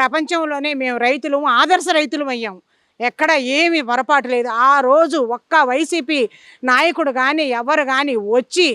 ప్రపంచంలోనే మేము రైతులు ఆదర్శ రైతులు అయ్యాం. ఎక్కడ ఏమి పొరపాటు లేదు. ఆ రోజు ఒక్క వైసీపీ నాయకుడు కానీ ఎవరు కానీ వచ్చి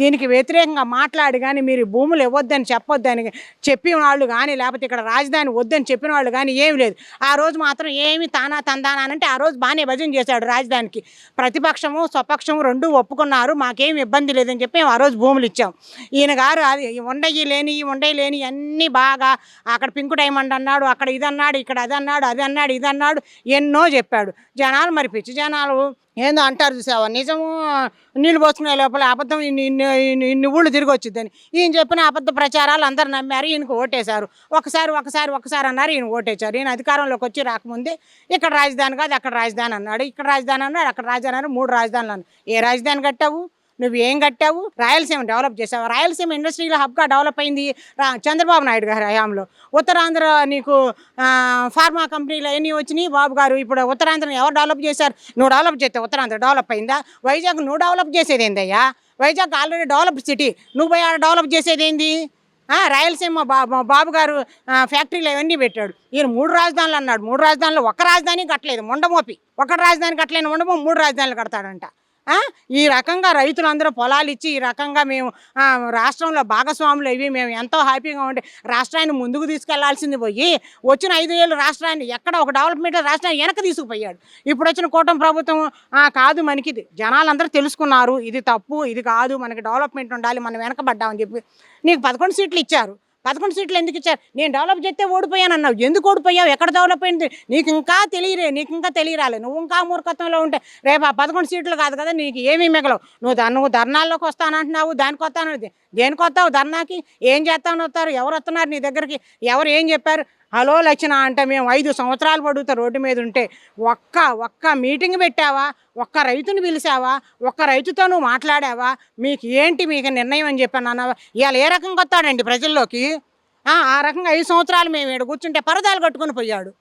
దీనికి వ్యతిరేకంగా మాట్లాడి కానీ మీరు భూములు ఇవ్వద్దని చెప్పొద్దని చెప్పిన వాళ్ళు కానీ లేకపోతే ఇక్కడ రాజధాని వద్దని చెప్పిన వాళ్ళు కానీ ఏమి లేదు. ఆ రోజు మాత్రం ఏమి తానా తందానా అంటే ఆ రోజు బాగానే భజన చేశాడు రాజధానికి. ప్రతిపక్షము స్వపక్షము రెండు ఒప్పుకున్నారు మాకేం ఇబ్బంది లేదని చెప్పి మేము ఆ రోజు భూములు ఇచ్చాం. ఈయన గారు అది ఉండయి లేని ఉండయి లేని అన్నీ బాగా అక్కడ పింకు డైమండ్ అన్నాడు అక్కడ ఇది అన్నాడు ఇక్కడ అది అన్నాడు అది అన్నాడు ఇది అన్నాడు ఎన్నో చెప్పాడు. జనాలు మరి పిచ్చి జనాలు ఏందో అంటారు చూసావా? నిజము నీళ్ళు పోసుకునే లోపల అబద్ధం ఇన్ని ఇన్ని ఊళ్ళు తిరిగి వచ్చిద్దని. ఈయన చెప్పిన అబద్ధ ప్రచారాలు అందరు నమ్మారు ఈయనకు ఓటేశారు. ఒకసారి ఒకసారి ఒకసారి అన్నారు ఈయన ఓటేశారు. ఈయన అధికారంలోకి వచ్చి రాకముందే ఇక్కడ రాజధాని కాదు అక్కడ రాజధాని అన్నాడు. ఇక్కడ రాజధాని అన్నాడు అక్కడ రాజధాని అన్నాడు మూడు రాజధానులు అన్నాడు. ఏ రాజధాని కట్టావు? నువ్వు ఏం కట్టావు? రాయలసీమ డెవలప్ చేసావు? రాయలసీమ ఇండస్ట్రీలో హబ్గా డెవలప్ అయింది చంద్రబాబు నాయుడు గారి హయాంలో. ఉత్తరాంధ్ర నీకు ఫార్మా కంపెనీలు ఎన్ని వచ్చినాయి? బాబు గారు ఇప్పుడు ఉత్తరాంధ్రని ఎవరు డెవలప్ చేశారు? నువ్వు డెవలప్ చేస్తే ఉత్తరాంధ్ర డెవలప్ అయిందా? వైజాగ్ నువ్వు డెవలప్ చేసేది ఏందయ్యా వైజాగ్ ఆల్రెడీ డెవలప్ సిటీ నువ్వు పోయి ఆడ డెవలప్ చేసేది ఏంది రాయలసీమ బాబు గారు ఫ్యాక్టరీలు అవన్నీ పెట్టాడు. ఈయన మూడు రాజధానులు అన్నాడు. మూడు రాజధానులు ఒక్క రాజధాని కట్టలేదు. మొండమోపి. ఒక రాజధాని కట్టలేని మొండమో మూడు రాజధానులు కడతాడంట. ఈ రకంగా రైతులందరూ పొలాలు ఇచ్చి ఈ రకంగా మేము రాష్ట్రంలో భాగస్వాములు ఇవి మేము ఎంతో హ్యాపీగా ఉండే రాష్ట్రాన్ని ముందుకు తీసుకెళ్ళాల్సింది పోయి వచ్చిన ఐదు ఏళ్ళు రాష్ట్రాన్ని ఎక్కడ ఒక డెవలప్మెంట్ రాష్ట్రాన్ని వెనక తీసుకుపోయాడు. ఇప్పుడు వచ్చిన కూటమి ప్రభుత్వం కాదు మనకి ఇది జనాలందరూ తెలుసుకున్నారు ఇది తప్పు ఇది కాదు మనకి డెవలప్మెంట్ ఉండాలి మనం వెనకబడ్డామని చెప్పి. నీకు పదకొండు సీట్లు ఇచ్చారు. పదకొండు సీట్లు ఎందుకు ఇచ్చారు? నేను డెవలప్ చేస్తే ఓడిపోయాను అన్నావు ఎందుకు ఓడిపోయావు? ఎక్కడ డెవలప్ అయింది? నీకు ఇంకా తెలియరే నీకు ఇంకా తెలియరాలే. నువ్వు ఇంకా మూర్ఖత్వంలో ఉంటే రేపు ఆ పదకొండు సీట్లు కాదు కదా నీకు ఏమీ మిగలవు. నువ్వు నువ్వు ధర్నాల్లోకి వస్తానంటున్నావు దానికి వస్తాను దేనికి వస్తావు? ధర్నాకి ఏం చేస్తాను వస్తారు? ఎవరు వస్తున్నారు నీ దగ్గరికి? ఎవరు ఏం చెప్పారు? హలో లక్షణ అంటే మేము ఐదు సంవత్సరాలు పడుగుతా రోడ్డు మీద ఉంటే ఒక్క ఒక్క మీటింగ్ పెట్టావా? ఒక్క రైతుని పిలిచావా? ఒక్క రైతుతో నువ్వు మాట్లాడావా? మీకు ఏంటి మీకు నిర్ణయం అని చెప్పాను అన్నావా? ఇవాళ ఏ రకంగా వస్తాడండి ప్రజల్లోకి? ఆ ఆ రకంగా ఐదు సంవత్సరాలు మేము ఇక్కడ కూర్చుంటే పరదాలు కట్టుకొని పోయాడు.